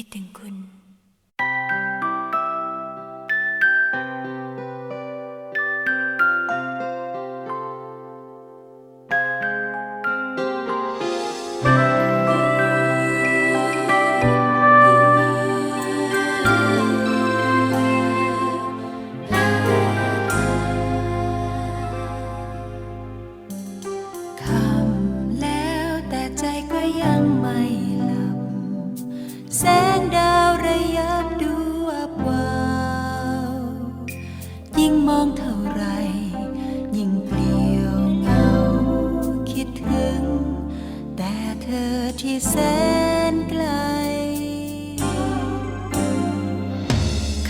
คิดถึงคุณคำแล้วแต่ใจก็ยังไม่หลับ ที่แสนไกล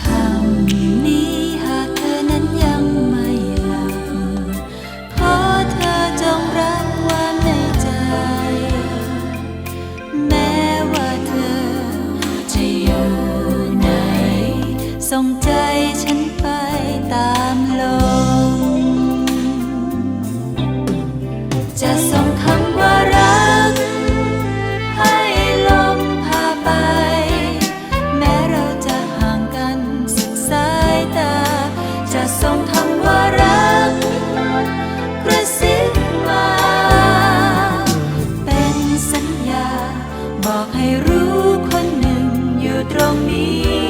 คำนี้หากเธอนั้นยังไม่หลับขอเธอจงรับความในใจ แม้ว่าเธอจะอยู่ไหนส่งใจฉันไปตามลมจะส่ง กระซิบมา เป็นสัญญา บอกให้รู้คนหนึ่งอยู่ตรงนี้